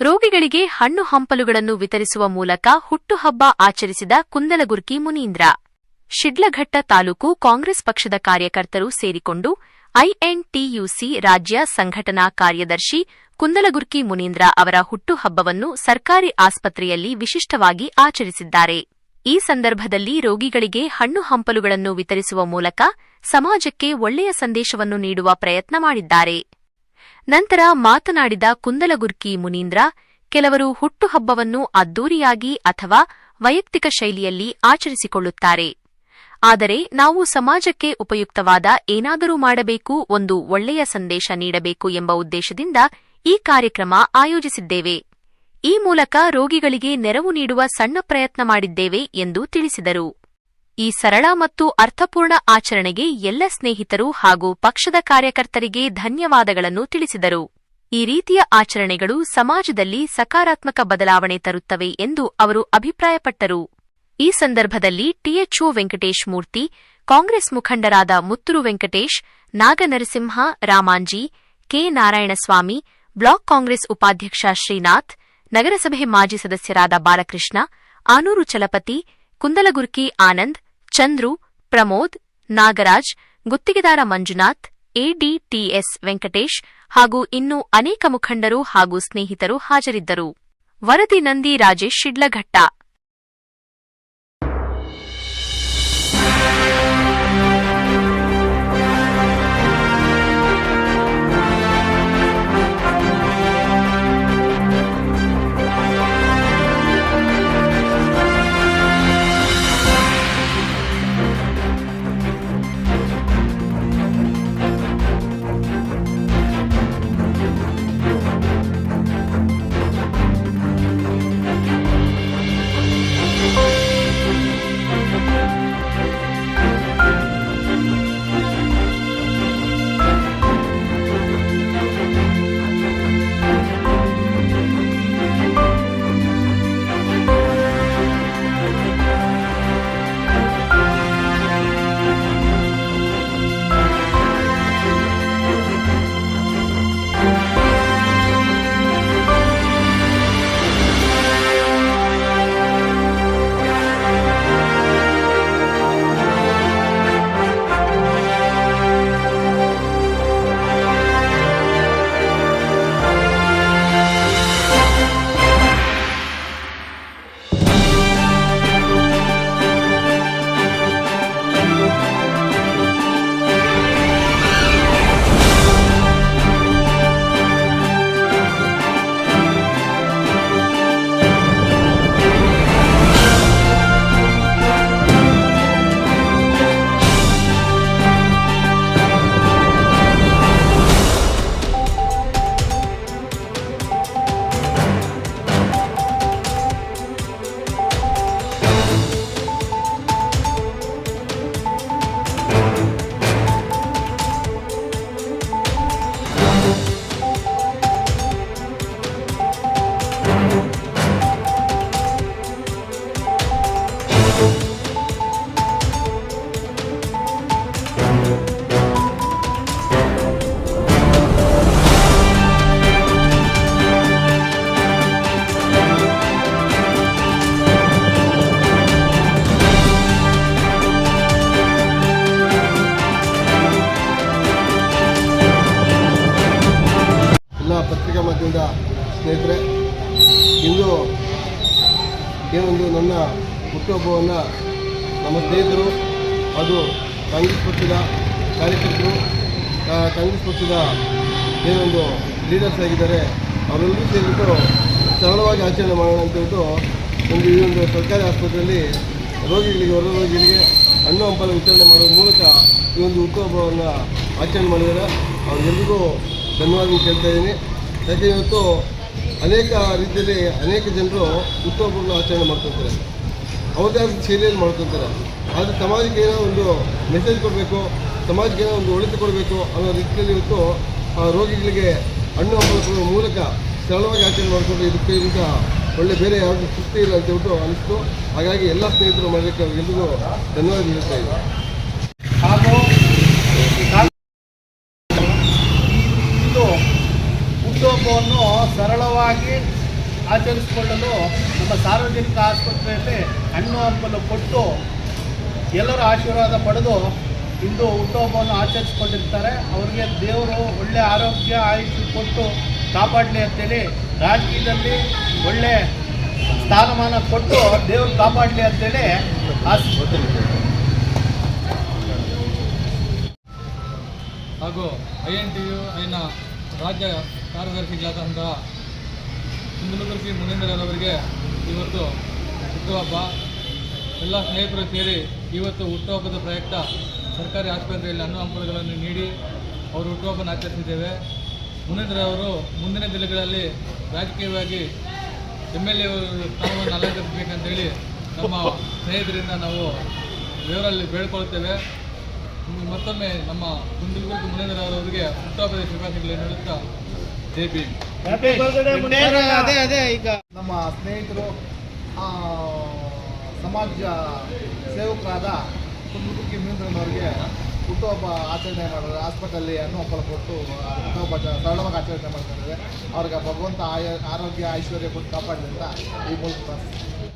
ರೋಗಿಗಳಿಗೆ ಹಣ್ಣು ಹಂಪಲುಗಳನ್ನು ವಿತರಿಸುವ ಮೂಲಕ ಹುಟ್ಟುಹಬ್ಬ ಆಚರಿಸಿದ ಕುಂದಲಗುರ್ಕಿ ಮುನೀಂದ್ರ. ಶಿಡ್ಲಘಟ್ಟ ತಾಲೂಕು ಕಾಂಗ್ರೆಸ್ ಪಕ್ಷದ ಕಾರ್ಯಕರ್ತರು ಸೇರಿಕೊಂಡು ಐಎನ್ಟಿಯುಸಿ ರಾಜ್ಯ ಸಂಘಟನಾ ಕಾರ್ಯದರ್ಶಿ ಕುಂದಲಗುರ್ಕಿ ಮುನೀಂದ್ರ ಅವರ ಹುಟ್ಟುಹಬ್ಬವನ್ನು ಸರ್ಕಾರಿ ಆಸ್ಪತ್ರೆಯಲ್ಲಿ ವಿಶಿಷ್ಟವಾಗಿ ಆಚರಿಸಿದ್ದಾರೆ. ಈ ಸಂದರ್ಭದಲ್ಲಿ ರೋಗಿಗಳಿಗೆ ಹಣ್ಣು ಹಂಪಲುಗಳನ್ನು ವಿತರಿಸುವ ಮೂಲಕ ಸಮಾಜಕ್ಕೆ ಒಳ್ಳೆಯ ಸಂದೇಶವನ್ನು ನೀಡುವ ಪ್ರಯತ್ನ ಮಾಡಿದ್ದಾರೆ. ನಂತರ ಮಾತನಾಡಿದ ಕುಂದಲಗುರ್ಕಿ ಮುನೀಂದ್ರ, ಕೆಲವರು ಹುಟ್ಟುಹಬ್ಬವನ್ನು ಅದ್ದೂರಿಯಾಗಿ ಅಥವಾ ವೈಯಕ್ತಿಕ ಶೈಲಿಯಲ್ಲಿ ಆಚರಿಸಿಕೊಳ್ಳುತ್ತಾರೆ. ಆದರೆ ನಾವು ಸಮಾಜಕ್ಕೆ ಉಪಯುಕ್ತವಾದ ಏನಾದರೂ ಮಾಡಬೇಕು ಒಂದು ಒಳ್ಳೆಯ ಸಂದೇಶ ನೀಡಬೇಕು ಎಂಬ ಉದ್ದೇಶದಿಂದ ಈ ಕಾರ್ಯಕ್ರಮ ಆಯೋಜಿಸಿದ್ದೇವೆ. ಈ ಮೂಲಕ ರೋಗಿಗಳಿಗೆ ನೆರವು ನೀಡುವ ಸಣ್ಣ ಪ್ರಯತ್ನ ಮಾಡಿದ್ದೇವೆ ಎಂದು ತಿಳಿಸಿದರು. ಈ ಸರಳ ಮತ್ತು ಅರ್ಥಪೂರ್ಣ ಆಚರಣೆಗೆ ಎಲ್ಲ ಸ್ನೇಹಿತರು ಹಾಗೂ ಪಕ್ಷದ ಕಾರ್ಯಕರ್ತರಿಗೆ ಧನ್ಯವಾದಗಳನ್ನು ತಿಳಿಸಿದರು. ಈ ರೀತಿಯ ಆಚರಣೆಗಳು ಸಮಾಜದಲ್ಲಿ ಸಕಾರಾತ್ಮಕ ಬದಲಾವಣೆ ತರುತ್ತವೆ ಎಂದು ಅವರು ಅಭಿಪ್ರಾಯಪಟ್ಟರು. ಈ ಸಂದರ್ಭದಲ್ಲಿ ಟಿಎಚ್ಒ ವೆಂಕಟೇಶ್ ಮೂರ್ತಿ, ಕಾಂಗ್ರೆಸ್ ಮುಖಂಡರಾದ ಮುತ್ತುರು ವೆಂಕಟೇಶ್, ನಾಗನರಸಿಂಹ, ರಾಮಾಂಜಿ, ಕೆ. ನಾರಾಯಣಸ್ವಾಮಿ, ಬ್ಲಾಕ್ ಕಾಂಗ್ರೆಸ್ ಉಪಾಧ್ಯಕ್ಷ ಶ್ರೀನಾಥ್, ನಗರಸಭೆ ಮಾಜಿ ಸದಸ್ಯರಾದ ಬಾಲಕೃಷ್ಣ, ಆನೂರು ಚಲಪತಿ, ಕುಂದಲಗುರ್ಕಿ ಆನಂದ್ ಚಂದ್ರು, ಪ್ರಮೋದ್, ನಾಗರಾಜ್, ಗುತ್ತಿಗೆದಾರ ಮಂಜುನಾಥ್ ಎಡಿಟಿಎಸ್ ವೆಂಕಟೇಶ್ ಹಾಗೂ ಇನ್ನೂ ಅನೇಕ ಮುಖಂಡರು ಹಾಗೂ ಸ್ನೇಹಿತರು ಹಾಜರಿದ್ದರು. ವರದಿ ನಂದಿ ರಾಜೇಶ್ ಶಿಡ್ಲಘಟ್ಟ. ಸ್ನೇಹಿತರೆ, ಇಂದು ಏನೊಂದು ನನ್ನ ಹುಟ್ಟುಹಬ್ಬವನ್ನು ನಮ್ಮ ಸ್ನೇಹಿತರು ಅದು ಕಾಂಗ್ರೆಸ್ ಪಕ್ಷದ ಕಾರ್ಯಕರ್ತರು ಕಾಂಗ್ರೆಸ್ ಪಕ್ಷದ ಏನೊಂದು ಲೀಡರ್ಸ್ ಆಗಿದ್ದಾರೆ. ಅವರೆಲ್ಲರೂ ಸೇರಿಬಿಟ್ಟು ಸರಳವಾಗಿ ಆಚರಣೆ ಮಾಡೋಣ ಅಂತ ಹೇಳ್ಬಿಟ್ಟು ಒಂದು ಈ ಒಂದು ಸರ್ಕಾರಿ ಆಸ್ಪತ್ರೆಯಲ್ಲಿ ರೋಗಿಗಳಿಗೆ ಹೊರ ರೋಗಿಗಳಿಗೆ ಹಣ್ಣು ಹಂಪಲ ವಿತರಣೆ ಮಾಡುವ ಮೂಲಕ ಈ ಒಂದು ಹುಟ್ಟುಹಬ್ಬವನ್ನು ಆಚರಣೆ ಮಾಡಿದ್ದಾರೆ. ಅವರೆಲ್ಲರಿಗೂ ಧನ್ಯವಾದ ಕೇಳ್ತಾ ಇದ್ದೀನಿ. ಯಾಕೆ ಇವತ್ತು ಅನೇಕ ರೀತಿಯಲ್ಲಿ ಅನೇಕ ಜನರು ಹುಟ್ಟುಹಬ್ಬವನ್ನು ಆಚರಣೆ ಮಾಡ್ಕೊತಾರೆ ಅವ್ರದ್ದೇ ಆದ ಶೈಲಿಯಲ್ಲಿ ಮಾಡ್ಕೊತಾರೆ ಆದರೆ ಸಮಾಜಕ್ಕೆ ಏನೋ ಒಂದು ಮೆಸೇಜ್ ಕೊಡಬೇಕು, ಸಮಾಜಕ್ಕೆ ಏನೋ ಒಂದು ಒಳಿತು ಕೊಡಬೇಕು ಅನ್ನೋ ರೀತಿಯಲ್ಲಿ ಇವತ್ತು ಆ ರೋಗಿಗಳಿಗೆ ಹಣ್ಣು ಹಂಪಲು ಮೂಲಕ ಸರಳವಾಗಿ ಆಚರಣೆ ಮಾಡಿಕೊಂಡು ಇದಕ್ಕೆ ಇಂಥ ಒಳ್ಳೆ ಬೇರೆ ಯಾವುದೂ ಸೃಷ್ಟಿ ಇಲ್ಲ ಅಂತ ಹೇಳ್ಬಿಟ್ಟು ಅನಿಸ್ತು ಹಾಗಾಗಿ ಎಲ್ಲ ಸ್ನೇಹಿತರು ಮಾಡಲಿಕ್ಕೆ ಎಲ್ರಿಗೂ ಧನ್ಯವಾದ ಹೇಳ್ತಾ ಇದ್ದೀನಿ ಹಾಗೂ ಇಂದು ಹುಟ್ಟುಹಬ್ಬವನ್ನು ಸರಳವಾಗಿ ಆಚರಿಸಿಕೊಳ್ಳಲು ನಮ್ಮ ಸಾರ್ವಜನಿಕ ಆಸ್ಪತ್ರೆಯಲ್ಲಿ ಹಣ್ಣು ಹಂಪಲು ಕೊಟ್ಟು ಎಲ್ಲರ ಆಶೀರ್ವಾದ ಪಡೆದು ಇಂದು ಹುಟ್ಟುಹಬ್ಬವನ್ನು ಆಚರಿಸಿಕೊಂಡಿರ್ತಾರೆ. ಅವರಿಗೆ ದೇವರು ಒಳ್ಳೆಯ ಆರೋಗ್ಯ, ಆಯುಷ್ಯ ಕೊಟ್ಟು ಕಾಪಾಡಲಿ ಅಂತೇಳಿ ರಾಜಕೀಯದಲ್ಲಿ ಒಳ್ಳೆ ಸ್ಥಾನಮಾನ ಕೊಟ್ಟು ದೇವರು ಕಾಪಾಡಲಿ ಅಂತೇಳಿ ಆಸ್ಪತ್ರೆ ಹಾಗೂ ಐ ಎನ್ ಟಿ ಯು ಐನ ರಾಜ್ಯ ಕಾರ್ಯದರ್ಶಿಗಳಾದಂತಹ ಕುಂದಲಗುರ್ಕಿ ಮುನೇಂದ್ರರವರಿಗೆ ಇವತ್ತು ಹುಟ್ಟುಹಬ್ಬ ಎಲ್ಲ ಸ್ನೇಹಿತರು ಸೇರಿ ಇವತ್ತು ಹುಟ್ಟುಹಬ್ಬದ ಪ್ರಯುಕ್ತ ಸರ್ಕಾರಿ ಆಸ್ಪತ್ರೆಯಲ್ಲಿ ಹಣ್ಣು ಹಂಪಲುಗಳನ್ನು ನೀಡಿ ಅವರು ಹುಟ್ಟುಹಬ್ಬನ ಆಚರಿಸಿದ್ದೇವೆ. ಮುನೇಂದ್ರ ಅವರು ಮುಂದಿನ ದಿನಗಳಲ್ಲಿ ರಾಜಕೀಯವಾಗಿ ಎಂ ಎಲ್ ಎ ಸ್ಥಾನವನ್ನು ಅಲಂಕರಿಸಬೇಕಂತೇಳಿ ನಮ್ಮ ಸ್ನೇಹಿತರಿಂದ ನಾವು ದೇವರಲ್ಲಿ ಬೇಡ್ಕೊಳ್ತೇವೆ ಮತ್ತೊಮ್ಮೆ ನಮ್ಮ ಕುಂದಲಗುರ್ಕಿ ಮುನೇಂದ್ರ ಅವರವರಿಗೆ ಹುಟ್ಟುಹಬ್ಬದ ಶುಭಾಶಯಗಳನ್ನು ಹೇಳುತ್ತಾ ಜೈ ಅದೇ ಅದೇ ಈಗ ನಮ್ಮ ಸ್ನೇಹಿತರು ಸಮಾಜ ಸೇವಕರಾದ ಕುಂದುಕಿ ಮೀಂದ್ರನವರಿಗೆ ಹುಟ್ಟುಹಬ್ಬ ಆಚರಣೆ ಮಾಡೋದು ಆಸ್ಪತ್ರೆಯಲ್ಲಿ ಹಣ್ಣು ಹಬ್ಬ ಕೊಟ್ಟು ಹುಟ್ಟುಹಬ್ಬ ಸರಳವಾಗಿ ಆಚರಣೆ ಮಾಡ್ತಾ ಇದ್ದಾರೆ. ಅವ್ರಿಗೆ ಭಗವಂತ ಆಯ ಆರೋಗ್ಯ ಐಶ್ವರ್ಯ ಕೊಟ್ಟು ಕಾಪಾಡಲಿ ಅಂತ ಈ ಮೂಲಕ.